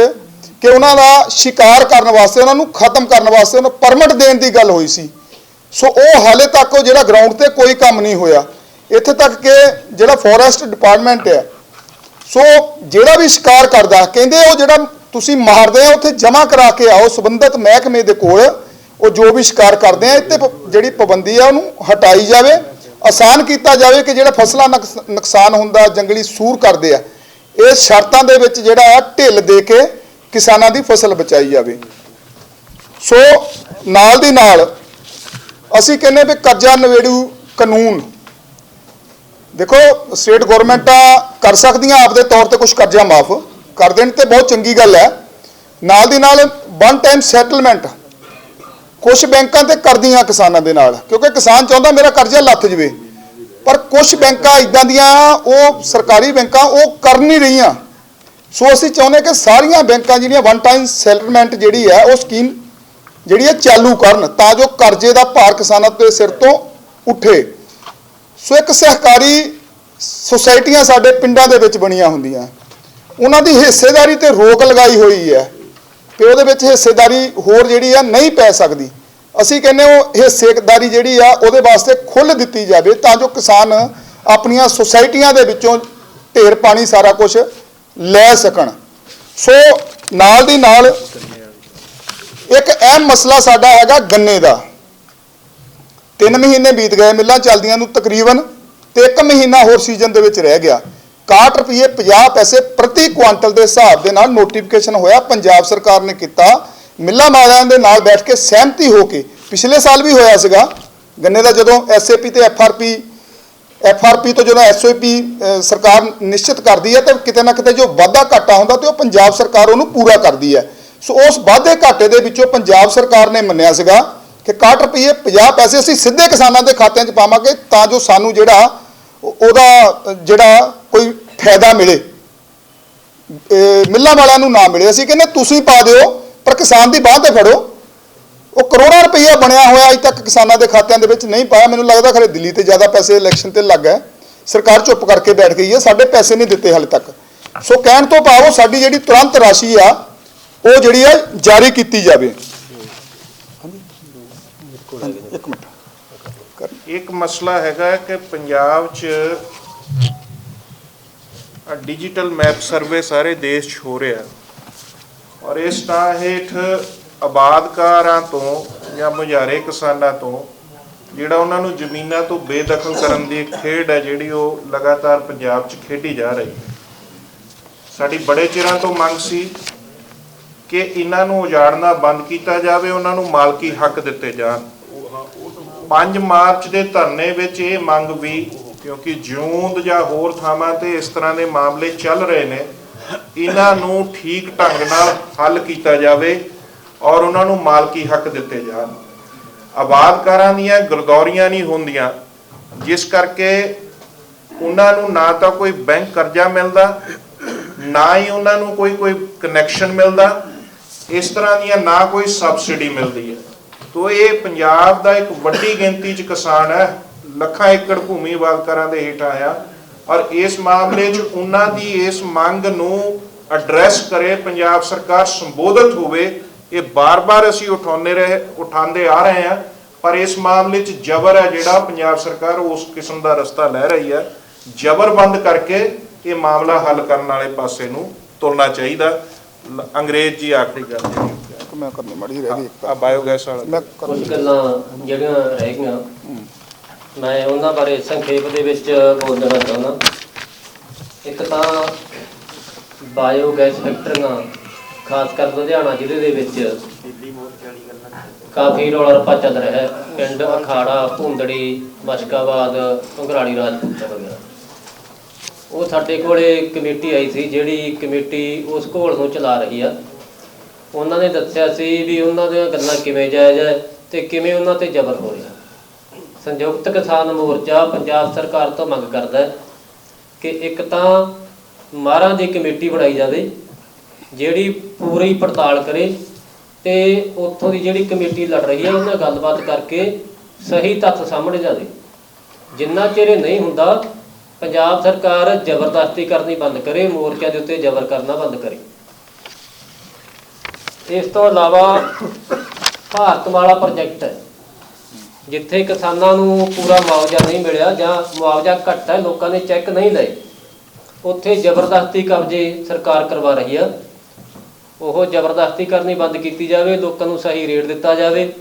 ਕਿ ਉਹਨਾਂ ਦਾ ਸ਼ਿਕਾਰ ਕਰਨ ਵਾਸਤੇ, ਉਹਨਾਂ ਨੂੰ ਖਤਮ ਕਰਨ ਵਾਸਤੇ ਉਹਨਾਂ ਪਰਮਿਟ ਦੇਣ ਦੀ ਗੱਲ ਹੋਈ ਸੀ। ਸੋ ਉਹ ਹਾਲੇ ਤੱਕ ਉਹ ਜਿਹੜਾ ਗਰਾਊਂਡ ਤੇ ਕੋਈ ਕੰਮ ਨਹੀਂ ਹੋਇਆ। ਇੱਥੇ ਤੱਕ ਕਿ ਜਿਹੜਾ ਫੋਰੈਸਟ ਡਿਪਾਰਟਮੈਂਟ ਹੈ, ਸੋ ਜਿਹੜਾ ਵੀ ਸ਼ਿਕਾਰ ਕਰਦਾ, ਕਹਿੰਦੇ ਉਹ ਜਿਹੜਾ ਤੁਸੀਂ ਮਾਰਦੇ ਆ, ਉੱਥੇ ਜਮ੍ਹਾਂ ਕਰਾ ਕੇ ਆਓ, ਸੰਬੰਧਿਤ ਮਹਿਕਮੇ ਦੇ ਕੋਲ। ਉਹ ਜੋ ਵੀ ਸ਼ਿਕਾਰ ਕਰਦੇ ਆ, ਇੱਥੇ ਪ- ਜਿਹੜੀ ਪਾਬੰਦੀ ਆ, ਉਹਨੂੰ ਹਟਾਈ ਜਾਵੇ, ਆਸਾਨ ਕੀਤਾ ਜਾਵੇ ਕਿ ਜਿਹੜਾ ਫਸਲਾਂ ਨੁਕਸ- ਨੁਕਸਾਨ ਹੁੰਦਾ, ਜੰਗਲੀ ਸੂਰ ਕਰਦੇ ਆ, ਇਹ ਸ਼ਰਤਾਂ ਦੇ ਵਿੱਚ ਜਿਹੜਾ ਆ, ਢਿੱਲ ਦੇ ਕੇ ਕਿਸਾਨਾਂ ਦੀ ਫਸਲ ਬਚਾਈ ਜਾਵੇ। ਸੋ, ਨਾਲ ਦੀ ਨਾਲ ਅਸੀਂ ਕਹਿੰਦੇ ਵੀ ਕਰਜ਼ਾ ਨਵੇੜੂ ਕਾਨੂੰਨ। ਦੇਖੋ, ਸਟੇਟ ਗਵਰਨਮੈਂਟਾਂ ਕਰ ਸਕਦੀਆਂ, ਆਪਦੇ ਤੌਰ ਤੇ ਕੁਝ ਕਰਜ਼ਾ ਮਾਫ। ਕਰ ਦੇਣ ਤੇ ਬਹੁਤ ਚੰਗੀ ਗੱਲ ਹੈ। ਨਾਲ ਦੀ ਨਾਲ ਵਨ ਟਾਈਮ ਸੈਟਲਮੈਂਟ ਕੁਝ ਬੈਂਕਾਂ ਤੇ ਕਰਦੀਆਂ ਕਿਸਾਨਾਂ ਦੇ ਨਾਲ, ਕਿਉਂਕਿ ਕਿਸਾਨ ਚਾਹੁੰਦਾ ਮੇਰਾ ਕਰਜ਼ਾ ਲੱਥ ਜਵੇ। ਪਰ ਕੁਝ ਬੈਂਕਾਂ ਇਦਾਂ ਦੀਆਂ, ਉਹ ਸਰਕਾਰੀ ਬੈਂਕਾਂ, ਉਹ ਕਰ ਨਹੀਂ ਰਹੀਆਂ। ਸੋ ਅਸੀਂ ਚਾਹੁੰਦੇ ਕਿ ਸਾਰੀਆਂ ਬੈਂਕਾਂ ਜਿਹੜੀਆਂ ਵਨ ਟਾਈਮ ਸੈਟਲਮੈਂਟ ਜਿਹੜੀ ਹੈ, ਉਹ ਸਕੀਮ ਜਿਹੜੀ ਹੈ ਚਾਲੂ ਕਰਨ, ਤਾਂ ਜੋ ਕਰਜ਼ੇ ਦਾ ਭਾਰ ਕਿਸਾਨਾਂ ਦੇ ਸਿਰ ਤੋਂ ਉੱਠੇ। ਸੋ ਇੱਕ ਸਹਿਕਾਰੀ ਸੁਸਾਇਟੀਆਂ ਸਾਡੇ ਪਿੰਡਾਂ ਦੇ ਵਿੱਚ ਬਣੀਆਂ ਹੁੰਦੀਆਂ। ਉਹਨਾਂ ਦੀ ਹਿੱਸੇਦਾਰੀ ਤੇ ਰੋਕ ਲਗਾਈ ਹੋਈ ਹੈ। ਕਿ ਉਹਦੇ ਵਿੱਚ ਹਿੱਸੇਦਾਰੀ ਹੋਰ ਜਿਹੜੀ ਆ ਨਹੀਂ ਪੈ ਸਕਦੀ। ਅਸੀਂ ਕਹਿੰਦੇ ਉਹ ਹਿੱਸੇਦਾਰੀ ਜਿਹੜੀ ਆ ਉਹਦੇ ਵਾਸਤੇ ਖੁੱਲ੍ਹ ਦਿੱਤੀ ਜਾਵੇ ਤਾਂ ਜੋ ਕਿਸਾਨ ਆਪਣੀਆਂ ਸੁਸਾਇਟੀਆਂ ਦੇ ਵਿੱਚੋਂ ਢੇਰ ਪਾਣੀ ਸਾਰਾ ਕੁਝ ਲੈ ਸਕਣ। ਸੋ ਨਾਲ ਦੀ ਨਾਲ ਇੱਕ ਅਹਿਮ ਮਸਲਾ ਸਾਡਾ ਹੈਗਾ ਗੰਨੇ ਦਾ। ਤਿੰਨ ਮਹੀਨੇ ਬੀਤ ਗਏ, ਮਿੱਲਾਂ ਚੱਲਦੀਆਂ ਨੂੰ ਤਕਰੀਬਨ ਤੇ ਇੱਕ ਮਹੀਨਾ ਹੋਰ ਸੀਜ਼ਨ ਦੇ ਵਿੱਚ ਰਹਿ ਗਿਆ। 61 ਰੁਪਏ 50 ਪੈਸੇ ਪ੍ਰਤੀ ਕੁਆਂਟਲ ਦੇ ਹਿਸਾਬ ਦੇ ਨਾਲ ਨੋਟੀਫਿਕੇਸ਼ਨ ਹੋਇਆ। ਪੰਜਾਬ ਸਰਕਾਰ ਨੇ ਕੀਤਾ। ਮਿੱਲਾਂ ਮਾਲਿਆਂ ਦੇ ਨਾਲ ਬੈਠ ਕੇ ਸਹਿਮਤੀ ਹੋ ਕੇ, ਪਿਛਲੇ ਸਾਲ ਵੀ ਹੋਇਆ ਸੀਗਾ। ਗੰਨੇ ਦਾ ਜਦੋਂ ਐਸਏਪੀ ਤੇ ਐਫਆਰਪੀ ਐਫਆਰਪੀ ਤੋਂ ਜਦੋਂ ਐਸਓਪੀ ਸਰਕਾਰ ਨਿਸ਼ਚਿਤ ਕਰਦੀ ਹੈ, ਤਾਂ ਕਿਤੇ ਨਾ ਕਿਤੇ ਜੋ ਵਾਧਾ ਘਾਟਾ ਹੁੰਦਾ ਤੇ ਉਹ ਪੰਜਾਬ ਸਰਕਾਰ ਉਹਨੂੰ ਪੂਰਾ ਕਰਦੀ ਹੈ। ਸੋ ਉਸ ਵਾਧੇ ਘਾਟੇ ਦੇ ਵਿੱਚੋਂ ਪੰਜਾਬ ਸਰਕਾਰ ਨੇ ਮੰਨਿਆ ਸੀਗਾ ਕਿ 61 ਰੁਪਏ 50 ਪੈਸੇ ਅਸੀਂ ਸਿੱਧੇ ਕਿਸਾਨਾਂ ਦੇ ਖਾਤਿਆਂ 'ਚ ਪਾਵਾਂਗੇ, ਤਾਂ ਜੋ ਸਾਨੂੰ ਜਿਹੜਾ ਉਹਦਾ ਜਿਹੜਾ ਕੋਈ ਫਾਇਦਾ ਮਿਲੇ। ਮਿੱਲਾਂ ਵਾਲਿਆਂ ਨੂੰ ਨਾ ਮਿਲੇ। ਅਸੀਂ ਕਹਿੰਦੇ ਤੁਸੀਂ ਪਾ ਦਿਓ, ਪਰ ਕਿਸਾਨ ਦੀ ਬਾਹ ਤੇ ਫੜੋ। ਉਹ ਕਰੋੜਾਂ ਰੁਪਈਆ ਬਣਿਆ ਹੋਇਆ ਅਜੇ ਤੱਕ ਕਿਸਾਨਾਂ ਦੇ ਖਾਤਿਆਂ ਦੇ ਵਿੱਚ ਨਹੀਂ ਪਾਇਆ। ਮੈਨੂੰ ਲੱਗਦਾ ਖਰੇ ਦਿੱਲੀ ਤੇ ਜ਼ਿਆਦਾ ਪੈਸੇ ਇਲੈਕਸ਼ਨ ਤੇ ਲੱਗ ਗਏ। ਸਰਕਾਰ ਚੁੱਪ ਕਰਕੇ ਬੈਠ ਗਈ ਹੈ। ਸਾਡੇ ਪੈਸੇ ਨਹੀਂ ਦਿੱਤੇ ਹਾਲੇ ਤੱਕ। ਸੋ ਕਹਿਣ ਤੋਂ ਭਾਵ ਉਹ ਸਾਡੀ ਜਿਹੜੀ ਤੁਰੰਤ ਰਾਸ਼ੀ ਆ, ਉਹ ਜਿਹੜੀ ਹੈ ਜਾਰੀ ਕੀਤੀ ਜਾਵੇ। ਇੱਕ ਮਿੰਟ। ਇੱਕ ਮਸਲਾ ਹੈਗਾ ਕਿ ਪੰਜਾਬ 'ਚ ਡਿਜੀਟਲ ਮੈਪ ਸਰਵੇ ਸਾਰੇ ਦੇਸ਼ 'ਚ ਹੋ ਰਿਹਾ। ਔਰ ਇਸ ਤਾਂ ਹੇਠ ਆਬਾਦਕਾਰਾਂ ਤੋਂ ਜਾਂ ਮੁਜ਼ਾਰੇ ਕਿਸਾਨਾਂ ਤੋਂ, ਜਿਹੜਾ ਉਹਨਾਂ ਨੂੰ ਜ਼ਮੀਨਾਂ ਤੋਂ ਬੇਦਖਲ ਕਰਨ ਦੀ ਖੇਡ ਹੈ ਜਿਹੜੀ ਉਹ ਲਗਾਤਾਰ ਪੰਜਾਬ 'ਚ ਖੇਡੀ ਜਾ ਰਹੀ ਹੈ। ਸਾਡੀ ਬੜੇ ਚਿਰਾਂ ਤੋਂ ਮੰਗ ਸੀ ਕਿ ਇਹਨਾਂ ਨੂੰ ਉਜਾੜਨਾ ਬੰਦ ਕੀਤਾ ਜਾਵੇ, ਉਹਨਾਂ ਨੂੰ ਮਾਲਕੀ ਹੱਕ ਦਿੱਤੇ ਜਾਣ। 5 ਮਾਰਚ ਦੇ ਧਰਨੇ ਵਿੱਚ ਇਹ ਮੰਗ ਵੀ, ਕਿਉਂਕਿ ਜੂੰਦ ਜਾਂ ਹੋਰ ਥਾਵਾਂ ਤੇ ਇਸ ਤਰ੍ਹਾਂ ਦੇ ਮਾਮਲੇ ਚੱਲ ਰਹੇ ਨੇ, ਇਹਨਾਂ ਨੂੰ ਠੀਕ ਢੰਗ ਨਾਲ ਹੱਲ ਕੀਤਾ ਜਾਵੇ ਔਰ ਉਹਨਾਂ ਨੂੰ ਮਾਲਕੀ ਹੱਕ ਦਿੱਤੇ ਜਾਣ। ਆਬਾਦਕਾਰਾਂ ਦੀਆਂ ਗਰਦੌਰੀਆਂ ਨਹੀਂ ਹੁੰਦੀਆਂ, ਜਿਸ ਕਰਕੇ ਉਹਨਾਂ ਨੂੰ ਨਾ ਤਾਂ ਕੋਈ ਬੈਂਕ ਕਰਜ਼ਾ ਮਿਲਦਾ, ਨਾ ਹੀ ਉਹਨਾਂ ਨੂੰ ਕੋਈ ਕੋਈ ਕਨੈਕਸ਼ਨ ਮਿਲਦਾ, ਇਸ ਤਰ੍ਹਾਂ ਦੀਆਂ ਨਾ ਕੋਈ ਸਬਸਿਡੀ ਮਿਲਦੀ ਹੈ। ਤੋ ਇਹ ਪੰਜਾਬ ਦਾ ਇੱਕ ਵੱਡੀ ਗਿਣਤੀ 'ਚ ਕਿਸਾਨ ਹੈ, ਲੱਖਾਂ ਏਕੜ ਭੂਮੀ ਵਾਲਕਰਾਂ ਦੇ ਹੇਠ ਆਇਆ। ਔਰ ਇਸ ਮਾਮਲੇ 'ਚ ਉਹਨਾਂ ਦੀ ਇਸ ਮੰਗ ਨੂੰ ਐਡਰੈਸ ਕਰੇ, ਪੰਜਾਬ ਸਰਕਾਰ ਸੰਬੋਧਿਤ ਹੋਵੇ, ਇਹ ਬਾਰ-ਬਾਰ ਅਸੀਂ ਉਠਾਉਂਦੇ ਰਹੇ, ਉਠਾਉਂਦੇ ਆ ਰਹੇ ਹਾਂ। ਪਰ ਇਸ ਮਾਮਲੇ 'ਚ ਜ਼ਬਰ ਹੈ ਜਿਹੜਾ ਪੰਜਾਬ ਸਰਕਾਰ ਉਸ ਕਿਸਮ ਦਾ ਰਸਤਾ ਲੈ ਰਹੀ ਹੈ। ਜ਼ਬਰ ਬੰਦ ਕਰਕੇ ਇਹ ਮਾਮਲਾ ਹੱਲ ਕਰਨ ਵਾਲੇ ਪਾਸੇ ਨੂੰ ਤੁਰਨਾ ਚਾਹੀਦਾ। ਲ- ਅੰਗਰੇਜ਼ ਜੀ ਆਖਰੀ ਗੱਲ ਇੱਕ ਮੈਂ ਕਰਨੀ ਮੜੀ ਰਹਿ ਗਈ ਇੱਕ ਆ ਬਾਇਓਗੈਸ ਵਾਲਾ। ਮੈਂ ਕੁਝ ਗੱਲਾਂ ਜਿਹੜੀਆਂ ਰਹਿ ਗਈਆਂ ਮੈਂ ਉਹਨਾਂ ਬਾਰੇ ਸੰਖੇਪ ਦੇ ਵਿੱਚ ਬੋਲ ਦੇਣਾ ਚਾਹੁੰਦਾ। ਇੱਕ ਤਾਂ ਬਾਇਓਗੈਸ ਫੈਕਟਰੀਆਂ ਖਾਸ ਕਰ ਲੁਧਿਆਣਾ ਜ਼ਿਲ੍ਹੇ ਦੇ ਵਿੱਚ ਕਾਫੀ ਰੌਲਾ ਰੱਪਾ ਚੱਲ ਰਿਹਾ ਹੈ। ਪਿੰਡ ਅਖਾੜਾ ਭੁੰਦੜੀ ਮਸ਼ਕਾਬਾਦ ਘੁੰਗਰਾਲੀ ਰਾਜਪੂਤ ਵਗੈਰਾ ਉਹ ਸਾਡੇ ਕੋਲੇ ਕਮੇਟੀ ਆਈ ਸੀ, ਜਿਹੜੀ ਕਮੇਟੀ ਉਸ ਘੋਲ ਨੂੰ ਚਲਾ ਰਹੀ ਆ। ਉਹਨਾਂ ਨੇ ਦੱਸਿਆ ਸੀ ਵੀ ਉਹਨਾਂ ਦੀਆਂ ਗੱਲਾਂ ਕਿਵੇਂ ਜਾਇਜ਼ ਹੈ ਤੇ ਕਿਵੇਂ ਉਹਨਾਂ ਤੇ ਜ਼ਬਰ ਹੋ ਰਿਹਾ। ਸੰਯੁਕਤ ਕਿਸਾਨ ਮੋਰਚਾ ਪੰਜਾਬ ਸਰਕਾਰ ਤੋਂ ਮੰਗ ਕਰਦਾ ਕਿ ਇੱਕ ਤਾਂ ਮਾਰਾਂ ਦੀ ਕਮੇਟੀ ਬਣਾਈ ਜਾਵੇ, ਜਿਹੜੀ ਪੂਰੀ ਪੜਤਾਲ ਕਰੇ ਤੇ ਉੱਥੋਂ ਦੀ ਜਿਹੜੀ ਕਮੇਟੀ ਲੜ ਰਹੀ ਹੈ ਉਹਨਾਂ ਗੱਲਬਾਤ ਕਰਕੇ ਸਹੀ ਤੱਥ ਸਾਹਮਣੇ ਜਾਵੇ ਜਿੰਨਾ ਚਿਰ ਨਹੀਂ ਹੁੰਦਾ ਪੰਜਾਬ ਸਰਕਾਰ ਜ਼ਬਰਦਸਤੀ ਕਰਨੀ ਬੰਦ ਕਰੇ ਮੋਰਚਾ ਦੇ ਉੱਤੇ ਜ਼ਬਰ ਕਰਨਾ ਬੰਦ ਕਰੇ। ਇਸ ਤੋਂ ਇਲਾਵਾ ਭਾਰਤਮਾਲਾ ਪ੍ਰੋਜੈਕਟ ਹੈ ਜਿੱਥੇ ਕਿਸਾਨਾਂ ਨੂੰ ਪੂਰਾ ਮੁਆਵਜ਼ਾ ਨਹੀਂ ਮਿਲਿਆ ਜਾਂ ਮੁਆਵਜ਼ਾ ਘੱਟ ਹੈ, ਲੋਕਾਂ ਨੇ ਚੈੱਕ ਨਹੀਂ ਲਏ, ਉੱਥੇ ਜ਼ਬਰਦਸਤੀ ਕਬਜ਼ੇ ਸਰਕਾਰ ਕਰਵਾ ਰਹੀ ਆ। ਉਹ ਜ਼ਬਰਦਸਤੀ ਕਰਨੀ ਬੰਦ ਕੀਤੀ ਜਾਵੇ, ਲੋਕਾਂ ਨੂੰ ਸਹੀ ਰੇਟ ਦਿੱਤਾ ਜਾਵੇ।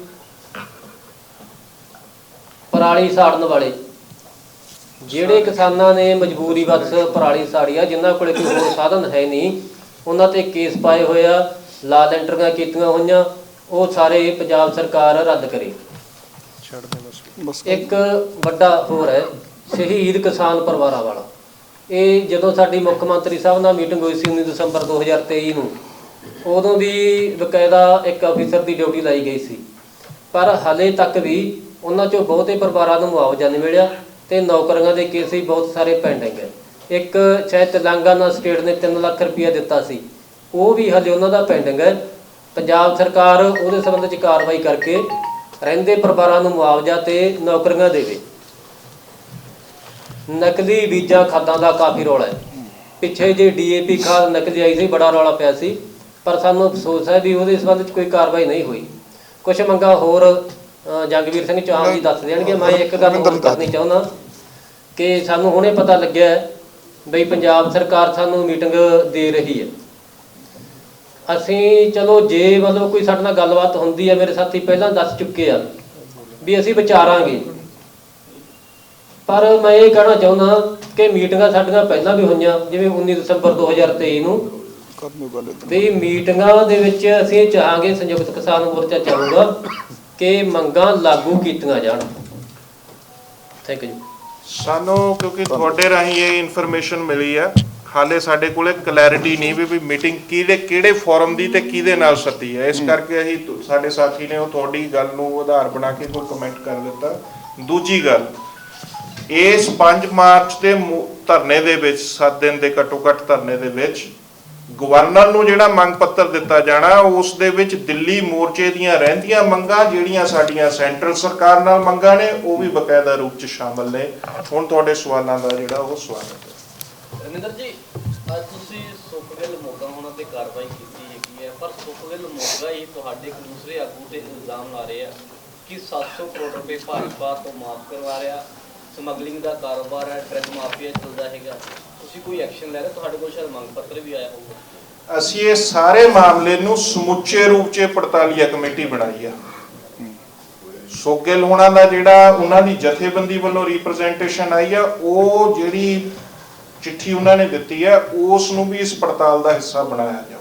ਪਰਾਲੀ ਸਾੜਨ ਵਾਲੇ ਜਿਹੜੇ ਕਿਸਾਨਾਂ ਨੇ ਮਜਬੂਰੀ ਵਸ ਪਰਾਲੀ ਸਾੜੀ ਆ, ਜਿਨ੍ਹਾਂ ਕੋਲੇ ਕੋਈ ਹੋਰ ਸਾਧਨ ਹੈ ਨਹੀਂ, ਉਹਨਾਂ ਤੇ ਕੇਸ ਪਾਏ ਹੋਇਆ ਲਾਲ ਐਂਟਰੀਆਂ ਕੀਤੀਆਂ ਹੋਈਆਂ, ਉਹ ਸਾਰੇ ਪੰਜਾਬ ਸਰਕਾਰ ਰੱਦ ਕਰੇ। ਛੱਡ ਦੇ ਬਸ ਇੱਕ ਵੱਡਾ ਹੋਰ ਹੈ, ਸ਼ਹੀਦ ਕਿਸਾਨ ਪਰਿਵਾਰਾਂ ਵਾਲਾ। ਇਹ ਜਦੋਂ ਸਾਡੀ ਮੁੱਖ ਮੰਤਰੀ ਸਾਹਿਬ ਨਾਲ ਮੀਟਿੰਗ ਹੋਈ ਸੀ 19 ਦਸੰਬਰ 2023 ਨੂੰ, ਉਦੋਂ ਵੀ ਬਕਾਇਦਾ ਇੱਕ ਅਫੀਸਰ ਦੀ ਡਿਊਟੀ ਲਾਈ ਗਈ ਸੀ। ਪਰ ਹਲੇ ਤੱਕ ਵੀ ਉਹਨਾਂ ਚੋਂ ਬਹੁਤੇ ਪਰਿਵਾਰਾਂ ਨੂੰ ਮੁਆਵਜ਼ਾ ਨਹੀਂ ਮਿਲਿਆ ਤੇ ਨੌਕਰੀਆਂ ਦੇ ਕੇਸ ਵੀ ਬਹੁਤ ਸਾਰੇ ਪੈਂਡਿੰਗ ਹੈ। ਇੱਕ ਸ਼ਾਇਦ ਤੇਲੰਗਾਨਾ ਸਟੇਟ ਨੇ 3 ਲੱਖ ਰੁਪਇਆ ਦਿੱਤਾ ਸੀ, ਉਹ ਵੀ ਹਜੇ ਉਹਨਾਂ ਦਾ ਪੈਂਡਿੰਗ ਹੈ। ਪੰਜਾਬ ਸਰਕਾਰ ਉਹਦੇ ਸੰਬੰਧ ਵਿੱਚ ਕਾਰਵਾਈ ਕਰਕੇ ਰਹਿੰਦੇ ਪਰਿਵਾਰਾਂ ਨੂੰ ਮੁਆਵਜ਼ਾ ਤੇ ਨੌਕਰੀਆਂ ਦੇਵੇ। ਨਕਲੀ ਬੀਜਾਂ, ਖਾਦਾਂ ਦਾ ਕਾਫੀ ਰੌਲਾ ਹੈ। ਪਿੱਛੇ ਜੇ ਡੀਏਪੀ ਖਾਦ ਨਕਲੀ ਆਈ ਸੀ, ਬੜਾ ਰੌਲਾ ਪਿਆ ਸੀ, ਪਰ ਸਾਨੂੰ ਅਫਸੋਸ ਹੈ ਵੀ ਉਹਦੇ ਸੰਬੰਧ ਵਿੱਚ ਕੋਈ ਕਾਰਵਾਈ ਨਹੀਂ ਹੋਈ। ਕੁਝ ਮੰਗਾ ਹੋਰ ਜੰਗਵੀਰ ਸਿੰਘ ਚੌਹਾਨ ਜੀ ਦੱਸ ਦੇਣਗੇ ਮੈਂ ਇੱਕ ਗੱਲ ਹੋਰ ਕਰਨੀ ਚਾਹੁੰਦਾ ਕਿ ਸਾਨੂੰ ਹੁਣੇ ਪਤਾ ਲੱਗਿਆ ਬਈ ਪੰਜਾਬ ਸਰਕਾਰ ਸਾਨੂੰ ਮੀਟਿੰਗ ਦੇ ਰਹੀ ਹੈ। ਅਸੀਂ ਚਲੋ ਜੇ ਮਤਲਬ ਕੋਈ ਸਾਡੇ ਨਾਲ ਗੱਲਬਾਤ ਹੁੰਦੀ ਹੈ ਮੇਰੇ ਸਾਥੀ ਪਹਿਲਾਂ ਦੱਸ ਚੁੱਕੇ ਆ ਵੀ ਅਸੀਂ ਵਿਚਾਰਾਂਗੇ। ਪਰ ਮੈਂ ਇਹ ਕਹਿਣਾ ਚਾਹੁੰਦਾ ਕਿ ਮੀਟਿੰਗਾਂ ਸਾਡੀਆਂ ਪਹਿਲਾਂ ਵੀ ਹੋਈਆਂ ਜਿਵੇਂ 19 ਦਸੰਬਰ 2023 ਨੂੰ। ਵੀ ਮੀਟਿੰਗਾਂ ਦੇ ਵਿੱਚ ਅਸੀਂ ਚਾਹਾਂਗੇ ਸੰਯੁਕਤ ਕਿਸਾਨ ਮੋਰਚਾ ਚਾਹੂਗਾ ਕਿ ਮੰਗਾਂ ਲਾਗੂ ਕੀਤੀਆਂ ਜਾਣ। ਥੈਂਕ ਯੂ ਸਾਨੂੰ ਕਿਉਂਕਿ ਤੁਹਾਡੇ ਰਾਹੀਂ ਇਹ ਇਨਫੋਰਮੇਸ਼ਨ ਮਿਲੀ ਆ ਹਾਲੇ ਸਾਡੇ ਕੋਲੇ ਕਲੈਰਿਟੀ ਨਹੀਂ ਵੀ ਵੀ ਮੀਟਿੰਗ ਕਿਹਦੇ ਕਿਹੜੇ ਫੋਰਮ ਦੀ ਤੇ ਕਿਹਦੇ ਨਾਲ ਸੱਦੀ ਹੈ। ਇਸ ਕਰਕੇ ਅਸੀਂ ਤੁ- ਸਾਡੇ ਸਾਥੀ ਨੇ ਉਹ ਤੁਹਾਡੀ ਗੱਲ ਨੂੰ ਆਧਾਰ ਬਣਾ ਕੇ ਕੋਈ ਕਮੈਂਟ ਕਰ ਦਿੱਤਾ। ਦੂਜੀ ਗੱਲ ਇਸ 5 ਮਾਰਚ ਦੇ ਮੁ- ਧਰਨੇ ਦੇ ਵਿੱਚ 7 ਦਿਨ ਦੇ ਘੱਟੋ ਘੱਟ ਧਰਨੇ ਦੇ ਵਿੱਚ ਗਵਰਨਰ ਨੂੰ ਜਿਹੜਾ ਮੰਗ ਪੱਤਰ ਦਿੱਤਾ ਜਾਣਾ, ਉਸ ਦੇ ਵਿੱਚ ਦਿੱਲੀ ਮੋਰਚੇ ਦੀਆਂ ਰਹਿੰਦੀਆਂ ਮੰਗਾਂ, ਜਿਹੜੀਆਂ ਸਾਡੀਆਂ ਸੈਂਟਰਲ ਸਰਕਾਰ ਨਾਲ ਮੰਗਾਂ ਨੇ, ਉਹ ਵੀ ਬਕਾਇਦਾ ਰੂਪ 'ਚ ਸ਼ਾਮਲ ਨੇ। ਹੁਣ ਤੁਹਾਡੇ ਸਵਾਲਾਂ ਦਾ ਜਿਹੜਾ ਉਹ ਸਵਾਗਤ ਹੈ। ਰਮਿੰਦਰ ਜੀ, ਅੱਜ ਤੁਸੀਂ ਸੁਖਵਿਲ ਮੋਗਾ ਹੋਣਾ ਤੇ ਕਾਰਵਾਈ ਕੀਤੀ ਹੈਗੀ ਹੈ, ਪਰ ਸੁਖਵਿਲ ਮੋਗਾ ਹੀ ਤੁਹਾਡੇ ਇੱਕ ਦੂਸਰੇ ਆਗੂ ਤੇ ਇਲਜ਼ਾਮ ਲਾ ਰਹੇ ਆ ਕਿ 700 ਕਰੋੜ ਰੁਪਏ ਭਾਜਪਾ ਤੋਂ ਮਾਫ ਕਰਵਾ ਰਿਹਾ। ਸਮਗਲਿੰਗ ਦਾ ਕਾਰੋਬਾਰ ਹੈ ਡਰਗ ਮਾਫੀਆ ਚੱਲਦਾ ਹੈਗਾ। ਤੁਸੀਂ ਕੋਈ ਐਕਸ਼ਨ ਲੈ ਰਹੇ ਤੁਹਾਡੇ ਕੋਲ ਸ਼ਾਇਦ ਮੰਗ ਪੱਤਰ ਵੀ ਆਇਆ ਹੋਊਗਾ। ਅਸੀਂ ਇਹ ਸਾਰੇ ਮਾਮਲੇ ਨੂੰ ਸਮੁੱਚੇ ਰੂਪ 'ਚ ਪੜਤਾਲੀਆ ਕਮੇਟੀ ਬਣਾਈ ਆ। ਸੋਗਲ ਹੋਣਾ ਦਾ ਜਿਹੜਾ ਉਹਨਾਂ ਦੀ ਜਥੇਬੰਦੀ ਵੱਲੋਂ ਰਿਪਰੈਜ਼ੈਂਟੇਸ਼ਨ ਆਈ ਆ, ਉਹ ਜਿਹੜੀ ਚਿੱਠੀ ਉਹਨਾਂ ਨੇ ਦਿੱਤੀ ਆ, ਉਸ ਨੂੰ ਵੀ ਇਸ ਪੜਤਾਲ ਦਾ ਹਿੱਸਾ ਬਣਾਇਆ ਜਾ